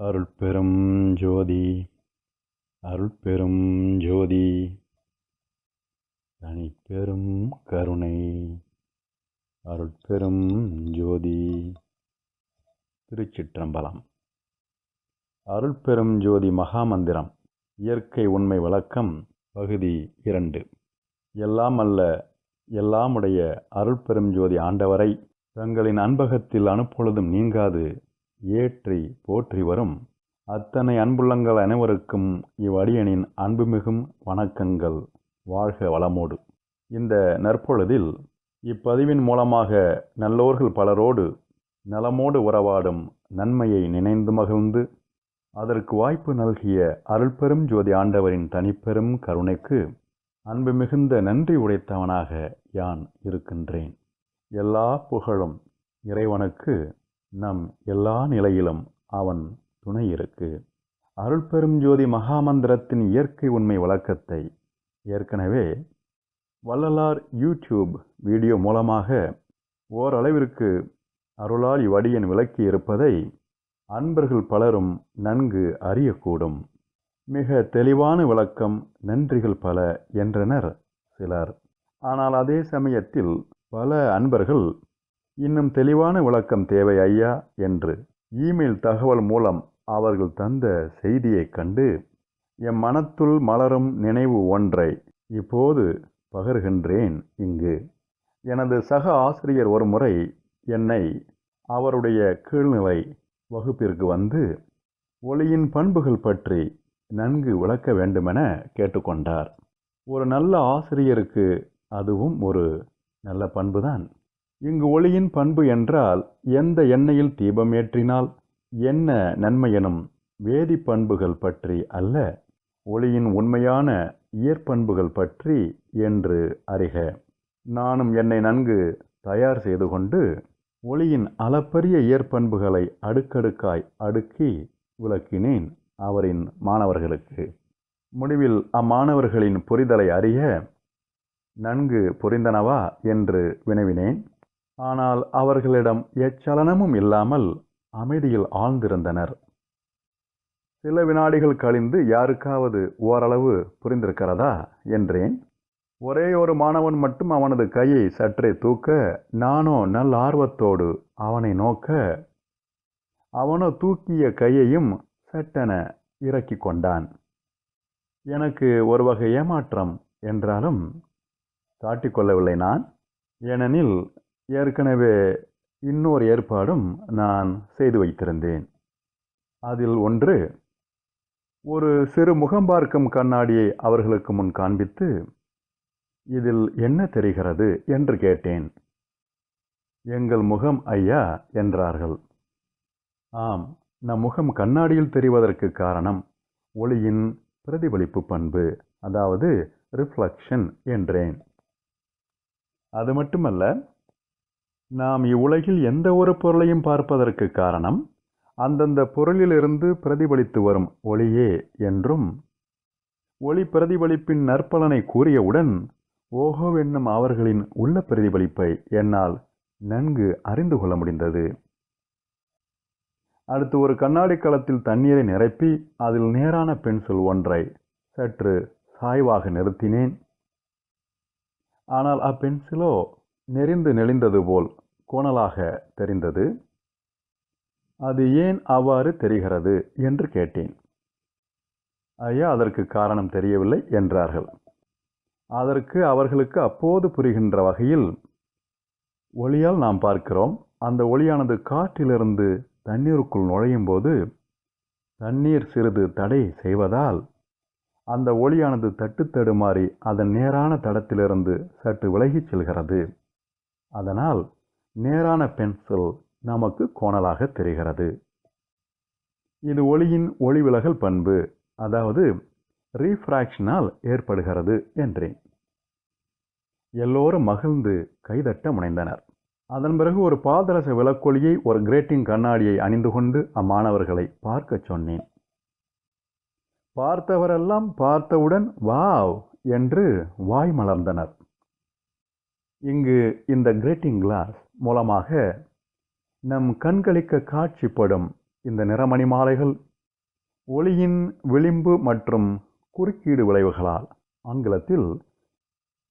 அருட்பெரும் ஜோதி அருட்பெரும் ஜோதி தனிப்பெரும் கருணை அருட்பெரும் ஜோதி. திருச்சிற்றம்பலம். அருட்பெரும் ஜோதி மகாமந்திரம் இயற்கை உண்மை வழக்கம் பகுதி இரண்டு. எல்லாம் அல்ல எல்லாமுடைய அருட்பெரும் ஜோதி ஆண்டவரை தங்களின் அன்பகத்தில் அனுப்பொழுதும் நீங்காது ஏற்றி போற்றி வரும். அத்தனை அன்புள்ளங்கள் அனைவருக்கும் இவ்வடியனின் அன்புமிகும் வணக்கங்கள். வாழ்க வளமோடு. இந்த நற்பொழுதில் இப்பதிவின் மூலமாக நல்லோர்கள் பலரோடு நலமோடு உறவாடும் நன்மையை நினைந்து மகிழ்ந்து அதற்கு வாய்ப்பு நல்கிய அருள்பெரும் ஜோதி ஆண்டவரின் தனிப்பெரும் கருணைக்கு அன்பு மிகுந்த நன்றி உடைத்தவனாக யான் இருக்கின்றேன். எல்லா புகழும் இறைவனுக்கு நம் எல்லா நிலையிலும் அவன் துணை இருக்கு. அருள்பெருஞ்சோதி மகாமந்திரத்தின் இயற்கை உண்மை வழக்கத்தை ஏற்கனவே வள்ளலார் யூடியூப் வீடியோ மூலமாக ஓரளவிற்கு அருளால் இவ்வடியன் விளக்கி இருப்பதை அன்பர்கள் பலரும் நன்கு அறியக்கூடும். மிக தெளிவான விளக்கம் நன்றிகள் பல என்றனர் சிலர். ஆனால் அதே சமயத்தில் பல அன்பர்கள் இன்னும் தெளிவான விளக்கம் தேவை ஐயா என்று இமெயில் தகவல் மூலம் அவர்கள் தந்த செய்தியைக் கண்டு எம் மனத்துள் மலரும் நினைவு ஒன்றை இப்போது பகர்கின்றேன் இங்கு. எனது சக ஆசிரியர் ஒரு முறை என்னை அவருடைய கீழ்நிலை வகுப்பிற்கு வந்து ஒளியின் பண்புகள் பற்றி நன்கு விளக்க வேண்டுமென கேட்டுக்கொண்டார். ஒரு நல்ல ஆசிரியருக்கு அதுவும் ஒரு நல்ல பண்புதான். இங்கு ஒளியின் பண்பு என்றால் எந்த எண்ணெயில் தீபம் ஏற்றினால்? என்ன நன்மை எனும் வேதிப்பண்புகள் பற்றி அல்ல ஒளியின் உண்மையான இயற்பண்புகள் பற்றி என்று அறிக. நானும் என்னை நன்கு தயார் செய்து கொண்டு ஒளியின் அளப்பரிய இயற்பண்புகளை அடுக்கடுக்காய் அடுக்கி விளக்கினேன் அவரின் மாணவர்களுக்கு. முடிவில் அம்மாணவர்களின் புரிதலை அறிய நன்கு புரிந்தனவா என்று வினவினேன். ஆனால் அவர்களிடம் எச்சலனமும் இல்லாமல் அமைதியில் ஆழ்ந்திருந்தனர். சில வினாடிகள் கழிந்து யாருக்காவது ஓரளவு புரிந்திருக்கிறதா என்றேன். ஒரே ஒரு மாணவன் மட்டும் அவனது கையை சற்றே தூக்க நானோ நல் ஆர்வத்தோடு அவனை நோக்க அவனோ தூக்கிய கையையும் சட்டென இறக்கி கொண்டான். எனக்கு ஒரு வகை ஏமாற்றம் என்றாலும் காட்டிக்கொள்ளவில்லை நான். ஏனெனில் ஏற்கனவே இன்னொரு ஏற்பாடும் நான் செய்து வைத்திருந்தேன். அதில் ஒன்று ஒரு சிறு முகம் பார்க்கும் கண்ணாடியை அவர்களுக்கு முன் காண்பித்து இதில் என்ன தெரிகிறது என்று கேட்டேன். எங்கள் முகம் ஐயா என்றார்கள். ஆம் நம் முகம் கண்ணாடியில் தெரிவதற்கு காரணம் ஒளியின் பிரதிபலிப்பு பண்பு அதாவது ரிஃப்ளக்ஷன் என்றேன். அது மட்டுமல்ல நாம் இவ்வுலகில் எந்த ஒரு பொருளையும் பார்ப்பதற்கு காரணம் அந்தந்த பொருளிலிருந்து பிரதிபலித்து வரும் ஒளியே என்றும் ஒளி பிரதிபலிப்பின் நற்பலனை கூறியவுடன் ஓஹோ என்னும் அவர்களின் உள்ள பிரதிபலிப்பை என்னால் நன்கு அறிந்து கொள்ள முடிந்தது. அடுத்து ஒரு கண்ணாடி களத்தில் தண்ணீரை நிரப்பி அதில் நேரான பென்சில் ஒன்றை சற்று சாய்வாக நிறுத்தினேன். ஆனால் அப்பென்சிலோ நெறிந்து நெளிந்தது போல் கோணலாக தெரிந்தது. அது ஏன் அவ்வாறு தெரிகிறது என்று கேட்டேன். ஐயா அதற்கு காரணம் தெரியவில்லை என்றார்கள். அதற்கு அவர்களுக்கு அப்போது புரிகின்ற வகையில் ஒளியால் நாம் பார்க்கிறோம். அந்த ஒளியானது காற்றிலிருந்து தண்ணீருக்குள் நுழையும் போது தண்ணீர் சிறிது தடை செய்வதால் அந்த ஒளியானது தட்டு தடுமாறி அதன் நேரான தடத்திலிருந்து சற்று விலகிச் செல்கிறது. அதனால் நேரான பென்சில் நமக்கு கோணலாக தெரிகிறது. இது ஒளியின் ஒளிவிலகல் பண்பு அதாவது ரீஃப்ராக்ஷனால் ஏற்படுகிறது என்றேன். எல்லோரும் மகிழ்ந்து கைதட்ட முனைந்தனர். அதன் பிறகு ஒரு பாதரச விளக்கொலியை ஒரு கிரேட்டிங் கண்ணாடியை அணிந்து கொண்டு அம்மாணவர்களை பார்க்க சொன்னேன். பார்த்தவரெல்லாம் பார்த்தவுடன் வாவ் என்று வாய் மலர்ந்தனர். இங்கு இந்த கிரேட்டிங் கிளாஸ் மூலமாக நம் கண்களிக்க காட்சிப்படும் இந்த நிறமணி மாலைகள் ஒளியின் விளிம்பு மற்றும் குறுக்கீடு விளைவுகளால் ஆங்கிலத்தில்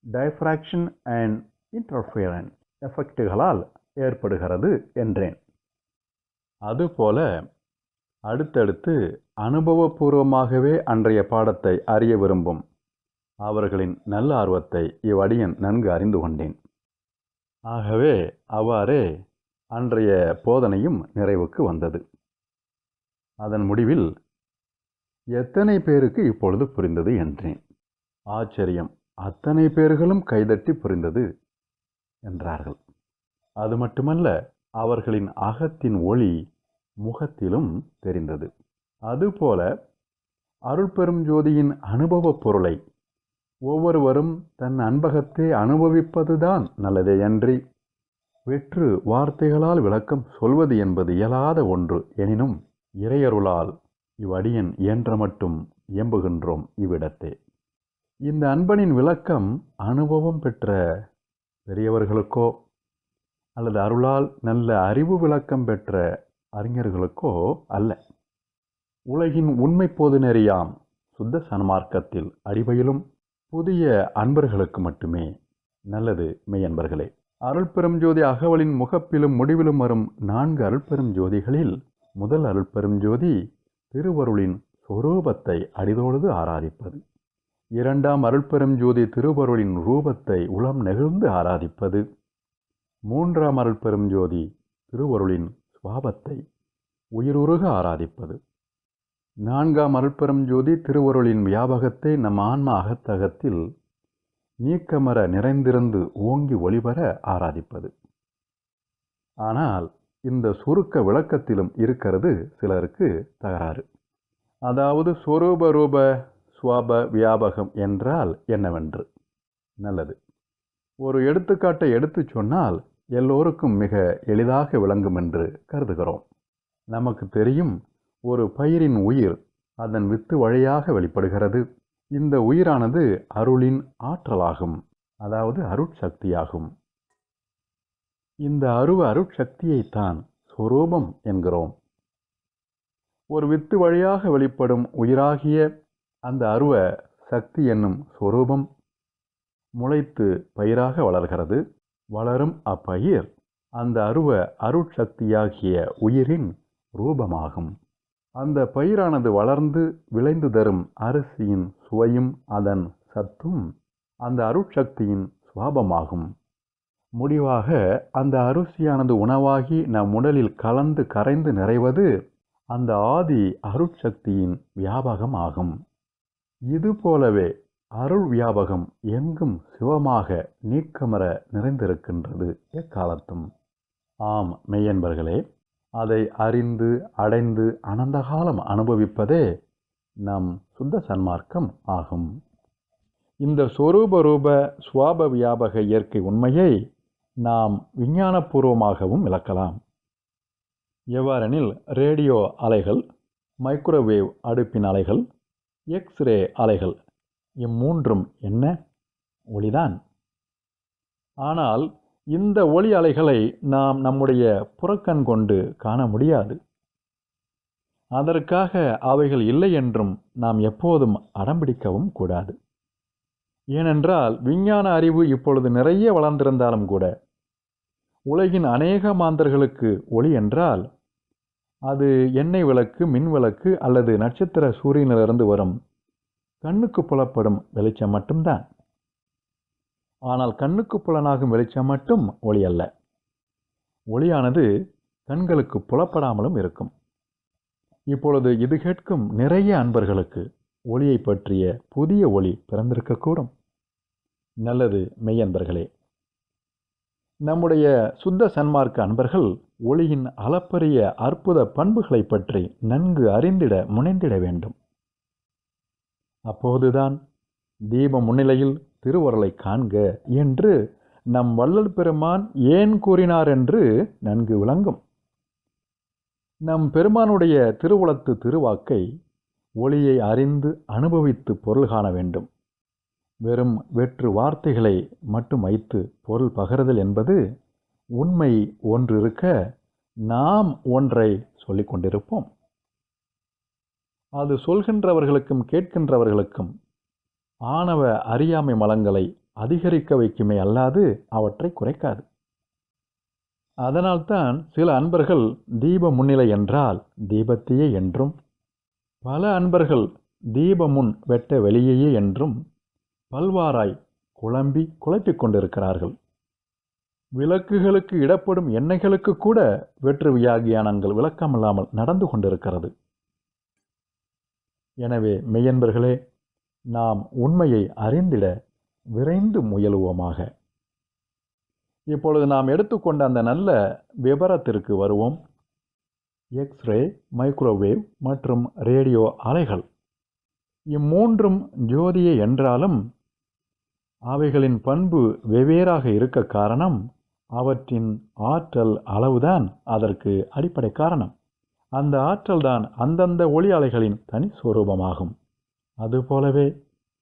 டைஃப்ராக்ஷன் அண்ட் இன்டர்ஃபியரன் எஃபெக்டுகளால் ஏற்படுகிறது என்றேன். அதுபோல அடுத்தடுத்து அனுபவபூர்வமாகவே அன்றைய பாடத்தை அறிய விரும்பும் அவர்களின் நல்ல ஆர்வத்தை இவ்வடியன் நன்கு அறிந்து கொண்டேன். ஆகவே அவ்வாறே அன்றைய போதனையும் நிறைவுக்கு வந்தது. அதன் முடிவில் எத்தனை பேருக்கு இப்பொழுது புரிந்தது என்றேன். ஆச்சரியம் அத்தனை பேர்களும் கைதட்டி புரிந்தது என்றார்கள். அது மட்டுமல்ல அவர்களின் அகத்தின் ஒளி முகத்திலும் தெரிந்தது. அதுபோல அருள்பெரும் ஜோதியின் அனுபவப் பொருளை ஒவ்வொருவரும் தன் அன்பகத்தை அனுபவிப்பதுதான் நல்லதேயன்றி வெற்று வார்த்தைகளால் விளக்கம் சொல்வது என்பது இயலாத ஒன்று. எனினும் இறையருளால் இவ்வடியன் இயன்ற மட்டும் இயம்புகின்றோம் இவ்விடத்தே. இந்த அன்பனின் விளக்கம் அனுபவம் பெற்ற பெரியவர்களுக்கோ அல்லது அருளால் நல்ல அறிவு விளக்கம் பெற்ற அறிஞர்களுக்கோ அல்ல. உலகின் உண்மை போது நெறியாம் சுத்த சன்மார்க்கத்தில் அடிபயிலும் புதிய அன்பர்களுக்கு மட்டுமே நல்லது மெய்யன்பர்களே அருள்பெரும் ஜோதி அகவலின் முகப்பிலும் முடிவிலும் வரும் நான்கு அருள்பெரும் ஜோதிகளில் முதல் அருள்பெரும் ஜோதி திருவருளின் சொரூபத்தை அடிதொழுது ஆராதிப்பது. இரண்டாம் அருள்பெரும் ஜோதி திருவருளின் ரூபத்தை உளம் நெகிழ்ந்து ஆராதிப்பது. மூன்றாம் அருள்பெரும் ஜோதி திருவருளின் சுவாபத்தை உயிருருக ஆராதிப்பது. நான்காம் அருள்பெரும் ஜோதி திருவருளின் வியாபகத்தை நம் ஆன்ம அகத்தகத்தில் நீக்கமர நிறைந்திருந்து ஓங்கி ஒளிபர ஆராதிப்பது. ஆனால் இந்த சுருக்க விளக்கத்திலும் இருக்கிறது சிலருக்கு தகராறு. அதாவது சொரூப ரூப சுவாப வியாபகம் என்றால் என்னவென்று? நல்லது. ஒரு எடுத்துக்காட்டை எடுத்துச் சொன்னால் எல்லோருக்கும் மிக எளிதாக விளங்கும் என்று கருதுகிறோம். நமக்கு தெரியும் ஒரு பயிரின் உயிர் அதன் வித்து வழியாக வெளிப்படுகிறது. இந்த உயிரானது அருளின் ஆற்றலாகும் அதாவது அருட்சக்தியாகும். இந்த அருவ அருட்சக்தியைத்தான் சொரூபம் என்கிறோம். ஒரு வித்து வழியாக வெளிப்படும் உயிராகிய அந்த அருவ சக்தி என்னும் சொரூபம் முளைத்து பயிராக வளர்கிறது. வளரும் அப்பயிர் அந்த அருவ அருட்சக்தியாகிய உயிரின் ரூபமாகும். அந்த பயிரானது வளர்ந்து விளைந்து தரும் அரிசியின் சுவையும் அதன் சத்தும் அந்த அருட்சக்தியின் சுவாபமாகும். முடிவாக அந்த அரிசியானது உணவாகி நம் உடலில் கலந்து கரைந்து நிறைவது அந்த ஆதி அருட்சக்தியின் வியாபகம் ஆகும் இது போலவே அருள் வியாபகம் எங்கும் சிவமாக நீக்கமர நிறைந்திருக்கின்றது எக்காலத்தும். ஆம் மெய்யன்பர்களே அதை அறிந்து அடைந்து அனந்தகாலம் அனுபவிப்பதே நம் சுத்த சன்மார்க்கம் ஆகும். இந்த சொரூப ரூப சுவாப வியாபக இயற்கை உண்மையை நாம் விஞ்ஞானபூர்வமாகவும் விளக்கலாம். எவ்வாறெனில் ரேடியோ அலைகள் மைக்ரோவேவ் அடுப்பின் அலைகள் எக்ஸ்ரே அலைகள் இம்மூன்றும் என்ன? ஒளிதான். ஆனால் இந்த ஒளி அலைகளை நாம் நம்முடைய புறக்கண் கொண்டு காண முடியாது. அதற்காக அவைகள் இல்லை என்றும் நாம் எப்போதும் அடம்பிடிக்கவும் கூடாது. ஏனென்றால் விஞ்ஞான அறிவு இப்பொழுது நிறைய வளர்ந்திருந்தாலும் கூட உலகின் அநேக மாந்தர்களுக்கு ஒளி என்றால் அது எண்ணெய் விளக்கு மின் விளக்கு அல்லது நட்சத்திர சூரியனிலிருந்து வரும் கண்ணுக்கு புலப்படும் வெளிச்சம் மட்டும்தான். ஆனால் கண்ணுக்கு புலனாகும் வெளிச்சம் மட்டும் ஒளி அல்ல. ஒளியானது கண்களுக்கு புலப்படாமலும் இருக்கும். இப்பொழுது இது கேட்கும் நிறைய அன்பர்களுக்கு ஒளியை பற்றிய புதிய ஒளி பிறந்திருக்கக்கூடும். நல்லது மெய்யன்பர்களே. நம்முடைய சுத்த சன்மார்க்க அன்பர்கள் ஒளியின் அளப்பரிய அற்புத பண்புகளை பற்றி நன்கு அறிந்திட முனைந்திட வேண்டும். அப்போதுதான் தீப முன்னிலையில் திருவருளை காண்க என்று நம் வள்ளல் பெருமான் ஏன் கூறினார் என்று நன்கு விளங்கும். நம் பெருமானுடைய திருவுளத்து திருவாக்கை ஒளியை அறிந்து அனுபவித்து பொருள் காண வேண்டும். வெறும் வெற்று வார்த்தைகளை மட்டும் வைத்து பொருள் பகிர்தல் என்பது உண்மை ஒன்றிருக்க நாம் ஒன்றை சொல்லிக் கொண்டிருப்போம். அது சொல்கின்றவர்களுக்கும் கேட்கின்றவர்களுக்கும் ஆணவ அறியாமை மலங்களை அதிகரிக்க வைக்குமே அல்லாது அவற்றை குறைக்காது. அதனால்தான் சில அன்பர்கள் தீப முன்னிலை என்றால் தீபத்தையே என்றும் பல அன்பர்கள் தீப முன் வெட்ட வெளியேயே என்றும் பல்வாராய் குழம்பி குழப்பிக் கொண்டிருக்கிறார்கள். விளக்குகளுக்கு இடப்படும் எண்ணெய்களுக்கு கூட வெற்று வியாகியானங்கள் விளக்கமில்லாமல் நடந்து கொண்டிருக்கிறது. எனவே மெய்யன்பர்களே நாம் உண்மையை அறிந்திட விரைந்து முயலுவோமாக. இப்பொழுது நாம் எடுத்துக்கொண்ட அந்த நல்ல விபரத்திற்கு வருவோம். எக்ஸ்ரே மைக்ரோவேவ் மற்றும் ரேடியோ அலைகள். இம்மூன்றும் ஜோதியே என்றாலும் அவைகளின் பண்பு வெவ்வேறாக இருக்க காரணம் அவற்றின் ஆற்றல் அளவுதான் அதற்கு அடிப்படை காரணம். அந்த ஆற்றல்தான் அந்தந்த ஒளி அலைகளின் தனி சுரூபமாகும் அதுபோலவே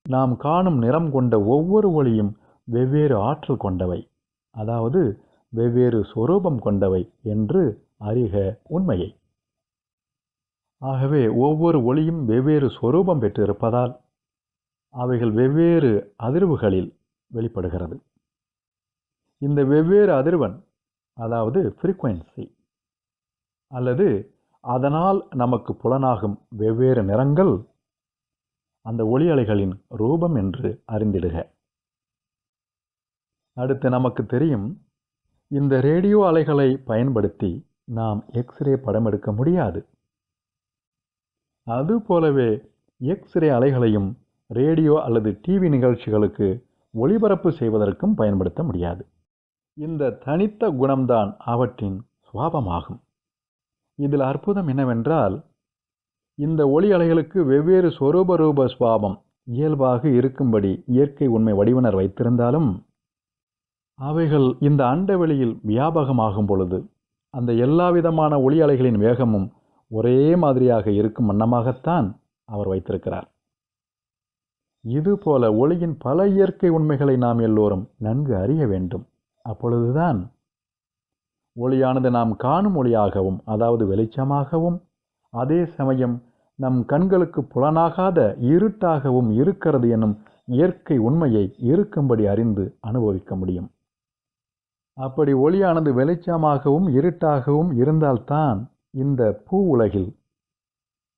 நாம் காணும் நிறம் கொண்ட ஒவ்வொரு ஒளியும் வெவ்வேறு ஆற்றல் கொண்டவை. அதாவது வெவ்வேறு சொரூபம் கொண்டவை என்று அறிக உண்மையை. ஆகவே ஒவ்வொரு ஒளியும் வெவ்வேறு சொரூபம் பெற்றிருப்பதால் அவைகள் வெவ்வேறு அதிர்வுகளில் வெளிப்படுகிறது. இந்த வெவ்வேறு அதிர்வன் அதாவது ஃப்ரீக்குவென்சி அல்லது அதனால் நமக்கு புலனாகும் வெவ்வேறு நிறங்கள் அந்த ஒளி அலைகளின் ரூபம் என்று அறிந்திடுக. அடுத்து நமக்கு தெரியும் இந்த ரேடியோ அலைகளை பயன்படுத்தி நாம் எக்ஸ்ரே படம் எடுக்க முடியாது. அதுபோலவே எக்ஸ்ரே அலைகளையும் ரேடியோ அல்லது டிவி நிகழ்ச்சிகளுக்கு ஒளிபரப்பு செய்வதற்கும் பயன்படுத்த முடியாது. இந்த தனித்த குணம்தான் அவற்றின் சுவாபமாகும். இதில் அற்புதம் என்னவென்றால் இந்த ஒளி அலைகளுக்கு வெவ்வேறு சொரூப ரூப சுவாபம் இயல்பாக இருக்கும்படி இயற்கை உண்மை வடிவனர் வைத்திருந்தாலும் அவைகள் இந்த அண்டவெளியில் வியாபகமாகும் பொழுது அந்த எல்லா விதமான ஒளி அலைகளின் வேகமும் ஒரே மாதிரியாக இருக்கும் வண்ணமாகத்தான் அவர் வைத்திருக்கிறார். இதுபோல ஒளியின் பல இயற்கை உண்மைகளை நாம் எல்லோரும் நன்கு அறிய வேண்டும். அப்பொழுதுதான் ஒளியானது நாம் காணும் ஒளியாகவும் அதாவது வெளிச்சமாகவும் அதே சமயம் நம் கண்களுக்கு புலனாகாத இருட்டாகவும் இருக்கிறது எனும் இயற்கை உண்மையை இருக்கும்படி அறிந்து அனுபவிக்க முடியும். அப்படி ஒளியானது வெளிச்சமாகவும் இருட்டாகவும் இருந்தால்தான் இந்த பூ உலகில்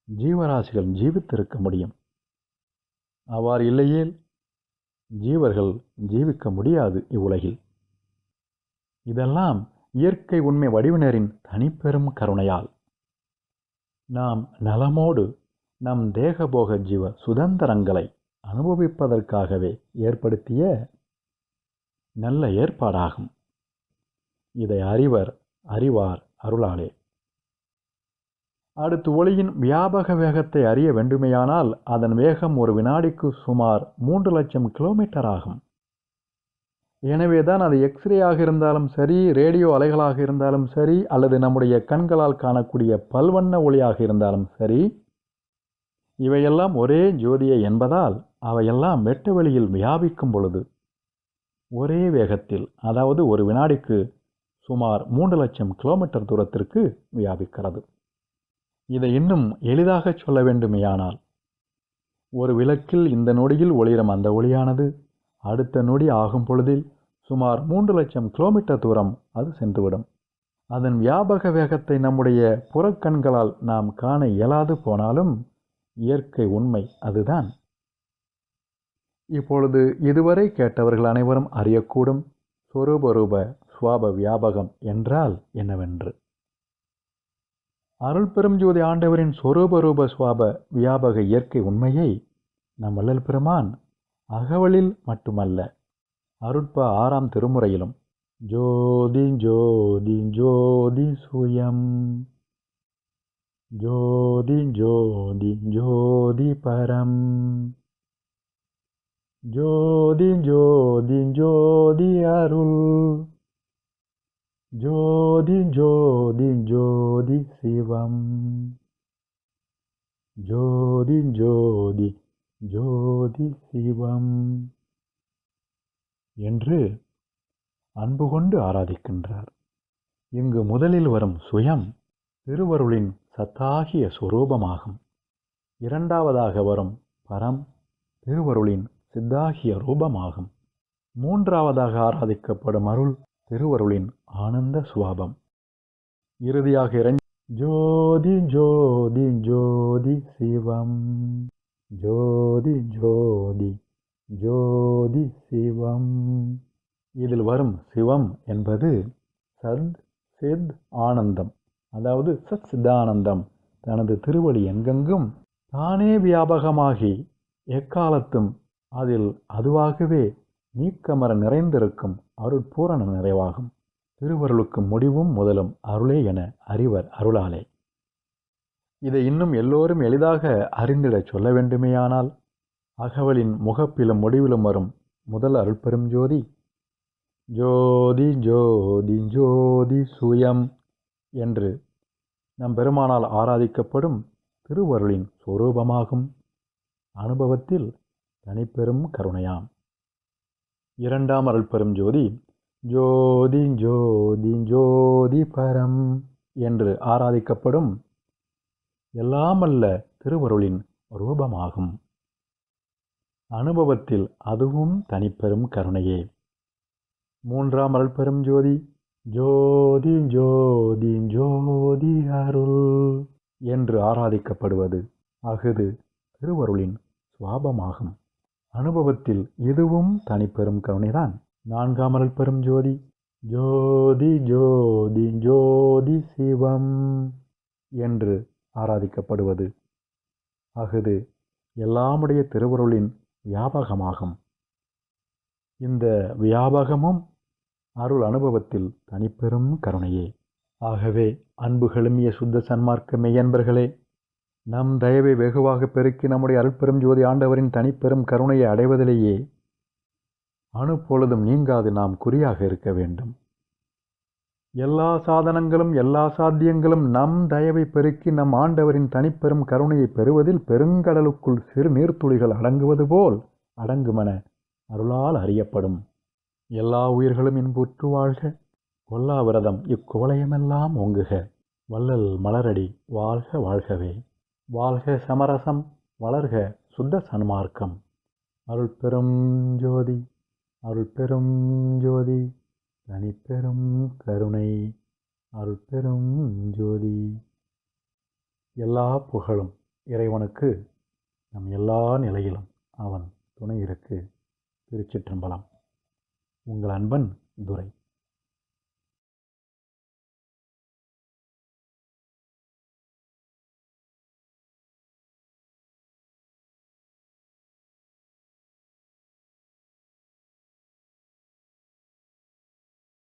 ஜீவராசிகள் ஜீவித்திருக்க முடியும். அவ்வாறு இல்லையேல் ஜீவர்கள் ஜீவிக்க முடியாது இவ்வுலகில். இதெல்லாம் இயற்கை உண்மை வடிவினரின் தனிப்பெரும் கருணையால். நாம் நலமோடு நம் தேகபோக ஜீவ சுதந்திரங்களை அனுபவிப்பதற்காகவே ஏற்படுத்திய நல்ல ஏற்பாடாகும். இதை அறிவர் அறிவார் அருளாலே. அடுத்து ஒளியின் வியாபக வேகத்தை அறிய வேண்டுமேயானால் அதன் வேகம் ஒரு வினாடிக்கு சுமார் மூன்று லட்சம் கிலோமீட்டர் ஆகும். எனவே தான் அது எக்ஸ்ரே இருந்தாலும் சரி ரேடியோ அலைகளாக இருந்தாலும் சரி அல்லது நம்முடைய கண்களால் காணக்கூடிய பல்வண்ண ஒளியாக இருந்தாலும் சரி இவையெல்லாம் ஒரே ஜோதியை என்பதால் அவையெல்லாம் வெட்ட வெளியில் வியாபிக்கும் பொழுது ஒரே வேகத்தில் அதாவது ஒரு வினாடிக்கு சுமார் மூன்று லட்சம் கிலோமீட்டர் தூரத்திற்கு வியாபிக்கிறது. இதை இன்னும் எளிதாக சொல்ல வேண்டுமேயானால் ஒரு விளக்கில் இந்த நொடியில் ஒளிரும் அந்த ஒளியானது அடுத்த நொடி ஆகும் பொழுதில் சுமார் மூன்று லட்சம் கிலோமீட்டர் தூரம் அது சென்றுவிடும். அதன் வியாபக வேகத்தை நம்முடைய புறக்கண்களால் நாம் காண இயலாது போனாலும் இயற்கை உண்மை அதுதான். இப்பொழுது இதுவரை கேட்டவர்கள் அனைவரும் அறியக்கூடும் சொரூபரூப சுவாப வியாபகம் என்றால் என்னவென்று. அருள் பெரும்ஜோதி ஆண்டவரின் சொரூபரூப சுவாப வியாபக இயற்கை உண்மையை நம் வள்ளல் பெருமான் அகவலில் மட்டுமல்ல. அருட்ப ஆறாம் திருமுறையிலும் ஜோதி ஜோதி ஜோதி சுயம். ஜோதி ஜோதி ஜோதி பரம். ஜோதி ஜோதி ஜோதி அருள். ஜோதி ஜோதி ஜோதி சிவம். ஜோதி ஜோதி ஜோதி சிவம் என்று அன்பு கொண்டு ஆராதிக்கின்றார். இங்கு முதலில் வரும் சுயம் திருவருளின் சத்தாகிய சுரூபமாகும். இரண்டாவதாக வரும் பரம் திருவருளின் சித்தாகிய ரூபமாகும். மூன்றாவதாக ஆராதிக்கப்படும் அருள் திருவருளின் ஆனந்த சுவாபம். இறுதியாக இறை ஜோதி ஜோதி ஜோதி சிவம். ஜோதி ஜோதி ஜோதி சிவம். இதில் வரும் சிவம் என்பது சத் சித் ஆனந்தம். அதாவது சத் சித்தானந்தம். தனது திருவடி எங்கெங்கும் தானே வியாபகமாகி எக்காலத்தும் அதில் அதுவாகவே நீக்கமர நிறைந்திருக்கும் அருட்பூரண நிறைவாகும். திருவருளுக்கு முடிவும் முதலும் அருளே என அறிவர் அருளாலே. இதை இன்னும் எல்லோரும் எளிதாக அறிந்திடச் சொல்ல வேண்டுமேயானால் அகவலின் முகப்பிலும் முடிவிலும் வரும் முதல் அருள்பெரும் ஜோதி. ஜோதி ஜோதி ஜோதி சுயம் என்று நம் பெருமானால் ஆராதிக்கப்படும் திருவருளின் சொரூபமாகும். அனுபவத்தில் தனிப்பெரும் கருணையாம். இரண்டாம் அருள்பெரும் ஜோதி ஜோதி ஜோதி ஜோதி பரம் என்று ஆராதிக்கப்படும் எல்லாமல்ல திருவருளின் ரூபமாகும். அனுபவத்தில் அதுவும் தனிப்பெரும் கருணையே. மூன்றாம் அருள்பெரும் ஜோதி ஜோதி ஜோதி ஜோதி அருள் என்று ஆராதிக்கப்படுவது அஃது திருவருளின் சுவாபமாகும். அனுபவத்தில் இதுவும் தனிப்பெரும் கருணைதான். நான்காம் அருள் பெரும் ஜோதி ஜோதி ஜோதி ஜோதி சிவம் என்று ஆராதிக்கப்படுவது. அஃது எல்லாமுடைய திருவருளின் வியாபகமாகும். இந்த வியாபகமும் அருள் அனுபவத்தில் தனிப்பெரும் கருணையே. ஆகவே அன்பு கெழுமிய சுத்த சன்மார்க்க மெய்யன்பர்களே நம் தயவை வெகுவாக பெருக்கி நம்முடைய அருட்பெரும் ஜோதி ஆண்டவரின் தனிப்பெரும் கருணையை அடைவதிலேயே அணுப்பொழுதும் நீங்காது நாம் குறியாக இருக்க வேண்டும். எல்லா சாதனங்களும் எல்லா சாத்தியங்களும் நம் தயவை பெருக்கி நம் ஆண்டவரின் தனிப்பெரும் கருணையை பெறுவதில் பெருங்கடலுக்குள் சிறு நீர்த்துளிகள் அடங்குவது போல் அடங்குமென அருளால் அறியப்படும். எல்லா உயிர்களும் இன்புற்று வாழ்க. கொல்லா விரதம் இக்குவளையமெல்லாம் ஓங்குக. வள்ளல் மலரடி வாழ்க வாழ்கவே. வாழ்க சமரசம் வளர்க சுத்த சன்மார்க்கம். அருள் பெரும் ஜோதி அருள் பெரும் ஜோதி. தனிப்பெரும் கருணை அருள் பெரும் ஜோதி. எல்லா புகழும் இறைவனுக்கு நம் எல்லா நிலையிலும் அவன் துணை இருக்கு. திருச்சிற்றம்பலம். உங்கள் அன்பன் துரை.